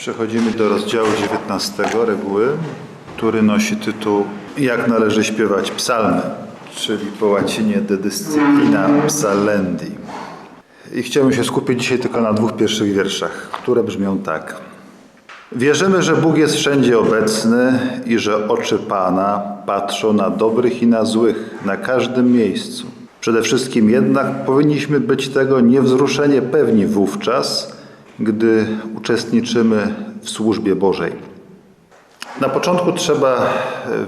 Przechodzimy do rozdziału 19 reguły, który nosi tytuł Jak należy śpiewać psalmy, czyli po łacinie de disciplina psalendi. I chciałbym się skupić dzisiaj tylko na dwóch pierwszych wierszach, które brzmią tak. Wierzymy, że Bóg jest wszędzie obecny i że oczy Pana patrzą na dobrych i na złych, na każdym miejscu. Przede wszystkim jednak powinniśmy być tego niewzruszenie pewni wówczas, gdy uczestniczymy w służbie Bożej. Na początku trzeba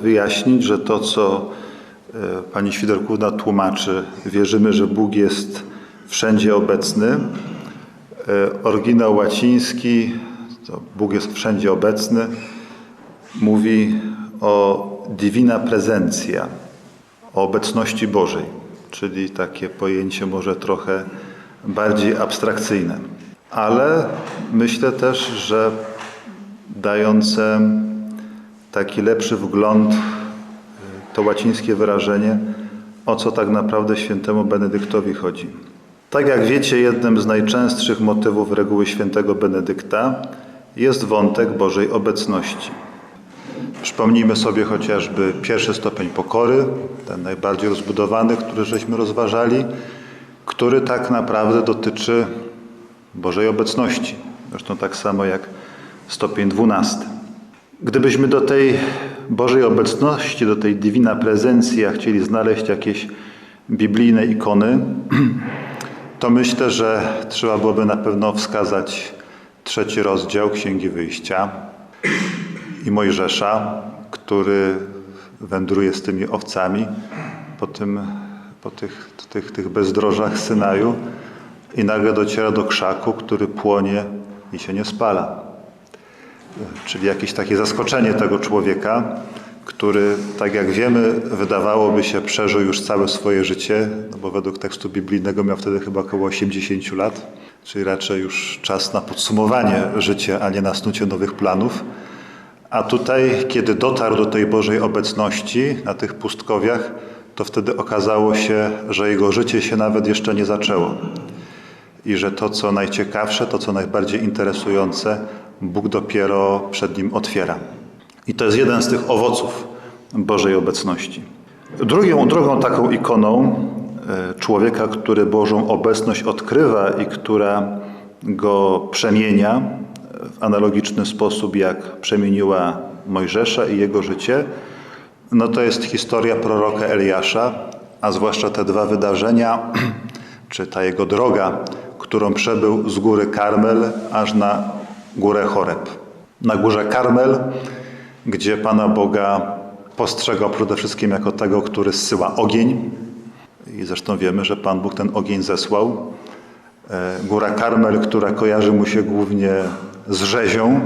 wyjaśnić, że to, co e, pani Świderkówna tłumaczy, wierzymy, że Bóg jest wszędzie obecny. E, Oryginał łaciński, to Bóg jest wszędzie obecny, mówi o divina presentia, o obecności Bożej, czyli takie pojęcie może trochę bardziej abstrakcyjne. Ale myślę też, że dające taki lepszy wgląd, to łacińskie wyrażenie, o co tak naprawdę świętemu Benedyktowi chodzi. Tak jak wiecie, jednym z najczęstszych motywów reguły świętego Benedykta jest wątek Bożej obecności. Przypomnijmy sobie chociażby pierwszy stopień pokory, ten najbardziej rozbudowany, który żeśmy rozważali, który tak naprawdę dotyczy Bożej obecności. Zresztą tak samo jak stopień dwunasty. Gdybyśmy do tej Bożej obecności, do tej divina presencja chcieli znaleźć jakieś biblijne ikony, to myślę, że trzeba byłoby na pewno wskazać trzeci rozdział Księgi Wyjścia i Mojżesza, który wędruje z tymi owcami po, tym, po tych, tych, tych bezdrożach Synaju i nagle dociera do krzaku, który płonie i się nie spala. Czyli jakieś takie zaskoczenie tego człowieka, który, tak jak wiemy, wydawałoby się przeżył już całe swoje życie, no bo według tekstu biblijnego miał wtedy chyba około 80 lat, czyli raczej już czas na podsumowanie życia, a nie na snucie nowych planów. A tutaj, kiedy dotarł do tej Bożej obecności na tych pustkowiach, to wtedy okazało się, że jego życie się nawet jeszcze nie zaczęło. I że to, co najciekawsze, to, co najbardziej interesujące, Bóg dopiero przed nim otwiera. I to jest jeden z tych owoców Bożej obecności. Drugą, drugą taką ikoną e, człowieka, który Bożą obecność odkrywa i która go przemienia w analogiczny sposób, jak przemieniła Mojżesza i jego życie, no to jest historia proroka Eliasza, a zwłaszcza te dwa wydarzenia, czy ta jego droga, którą przebył z góry Karmel aż na górę Choreb. Na górze Karmel, gdzie Pana Boga postrzegał przede wszystkim jako tego, który zsyła ogień. I zresztą wiemy, że Pan Bóg ten ogień zesłał. E, Góra Karmel, która kojarzy mu się głównie z rzezią,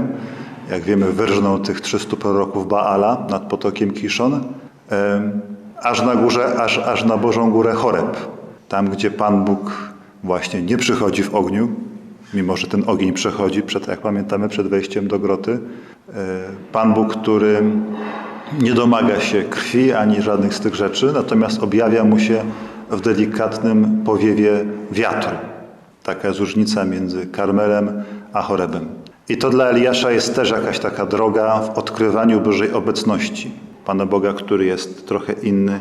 jak wiemy, wyrżną tych 300 proroków Baala nad potokiem Kiszon, e, aż na górze, aż, aż na Bożą Górę Choreb, tam gdzie Pan Bóg właśnie nie przychodzi w ogniu, mimo że ten ogień przechodzi, przed, jak pamiętamy, przed wejściem do groty. E, Pan Bóg, który nie domaga się krwi ani żadnych z tych rzeczy, natomiast objawia mu się w delikatnym powiewie wiatru. Taka jest różnica między Karmelem a Chorebem. I to dla Eliasza jest też jakaś taka droga w odkrywaniu Bożej obecności. Pana Boga, który jest trochę inny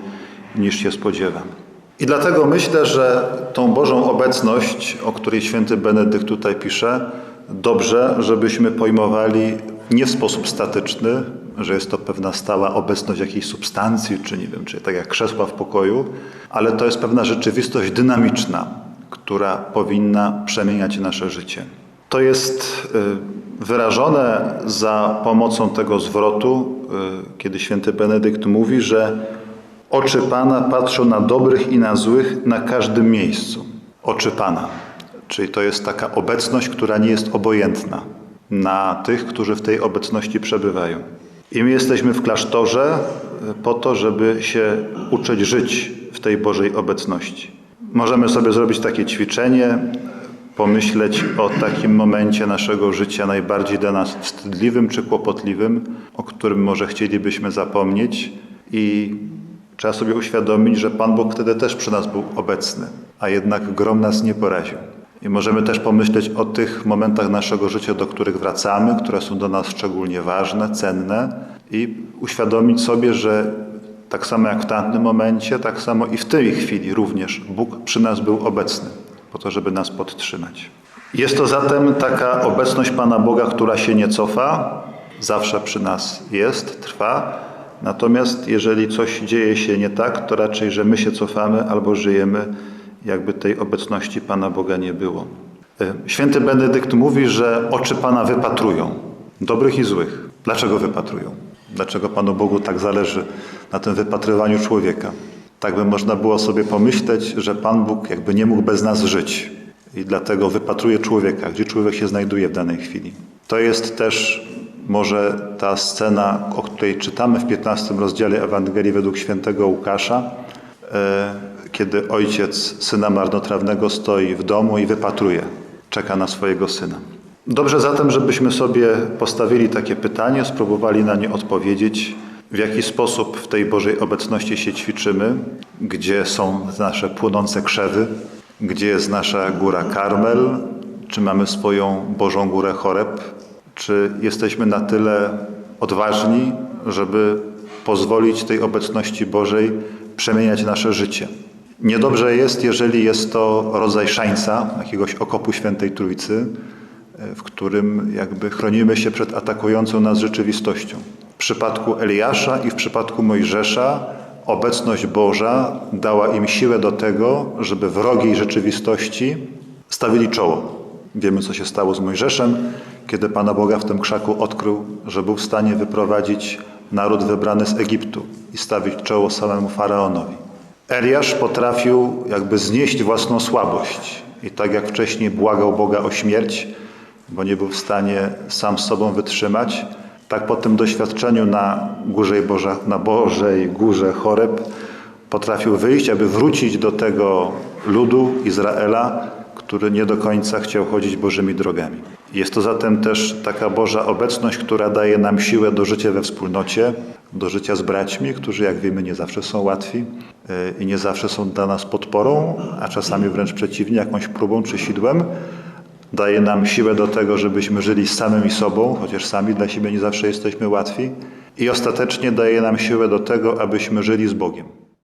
niż się spodziewam. I dlatego myślę, że tą Bożą obecność, o której święty Benedykt tutaj pisze, dobrze, żebyśmy pojmowali nie w sposób statyczny, że jest to pewna stała obecność jakiejś substancji, czy nie wiem, czy tak jak krzesła w pokoju, ale to jest pewna rzeczywistość dynamiczna, która powinna przemieniać nasze życie. To jest y, wyrażone za pomocą tego zwrotu, y, kiedy święty Benedykt mówi, że Oczy Pana patrzą na dobrych i na złych na każdym miejscu. Oczy Pana. Czyli to jest taka obecność, która nie jest obojętna na tych, którzy w tej obecności przebywają. I my jesteśmy w klasztorze po to, żeby się uczyć żyć w tej Bożej obecności. Możemy sobie zrobić takie ćwiczenie, pomyśleć o takim momencie naszego życia najbardziej dla nas wstydliwym czy kłopotliwym, o którym może chcielibyśmy zapomnieć i Trzeba sobie uświadomić, że Pan Bóg wtedy też przy nas był obecny, a jednak grom nas nie poraził. I możemy też pomyśleć o tych momentach naszego życia, do których wracamy, które są do nas szczególnie ważne, cenne i uświadomić sobie, że tak samo jak w tamtym momencie, tak samo i w tej chwili również Bóg przy nas był obecny, po to, żeby nas podtrzymać. Jest to zatem taka obecność Pana Boga, która się nie cofa, zawsze przy nas jest, trwa. Natomiast jeżeli coś dzieje się nie tak, to raczej, że my się cofamy albo żyjemy, jakby tej obecności Pana Boga nie było. E, Święty Benedykt mówi, że oczy Pana wypatrują, dobrych i złych. Dlaczego wypatrują? Dlaczego Panu Bogu tak zależy na tym wypatrywaniu człowieka? Tak by można było sobie pomyśleć, że Pan Bóg jakby nie mógł bez nas żyć i dlatego wypatruje człowieka, gdzie człowiek się znajduje w danej chwili. To jest też może ta scena, o której czytamy w 15 rozdziale Ewangelii według świętego Łukasza, e, kiedy ojciec syna marnotrawnego stoi w domu i wypatruje, czeka na swojego syna. Dobrze zatem, żebyśmy sobie postawili takie pytanie, spróbowali na nie odpowiedzieć, w jaki sposób w tej Bożej obecności się ćwiczymy, gdzie są nasze płonące krzewy, gdzie jest nasza góra Karmel, czy mamy swoją Bożą górę Choreb, czy jesteśmy na tyle odważni, żeby pozwolić tej obecności Bożej przemieniać nasze życie. Niedobrze jest, jeżeli jest to rodzaj szańca, jakiegoś okopu świętej Trójcy, w którym jakby chronimy się przed atakującą nas rzeczywistością. W przypadku Eliasza i w przypadku Mojżesza obecność Boża dała im siłę do tego, żeby wrogiej rzeczywistości stawili czoło. Wiemy, co się stało z Mojżeszem, kiedy Pana Boga w tym krzaku odkrył, że był w stanie wyprowadzić naród wybrany z Egiptu i stawić czoło samemu faraonowi. Eliasz potrafił jakby znieść własną słabość i tak jak wcześniej błagał Boga o śmierć, bo nie był w stanie sam z sobą wytrzymać, tak po tym doświadczeniu na, górze na Bożej Górze Choreb potrafił wyjść, aby wrócić do tego ludu Izraela, który nie do końca chciał chodzić Bożymi drogami. Jest to zatem też taka Boża obecność, która daje nam siłę do życia we wspólnocie, do życia z braćmi, którzy jak wiemy nie zawsze są łatwi yy, i nie zawsze są dla nas podporą, a czasami wręcz przeciwnie, jakąś próbą czy sidłem. Daje nam siłę do tego, żebyśmy żyli z samymi sobą, chociaż sami dla siebie nie zawsze jesteśmy łatwi. I ostatecznie daje nam siłę do tego, abyśmy żyli z Bogiem.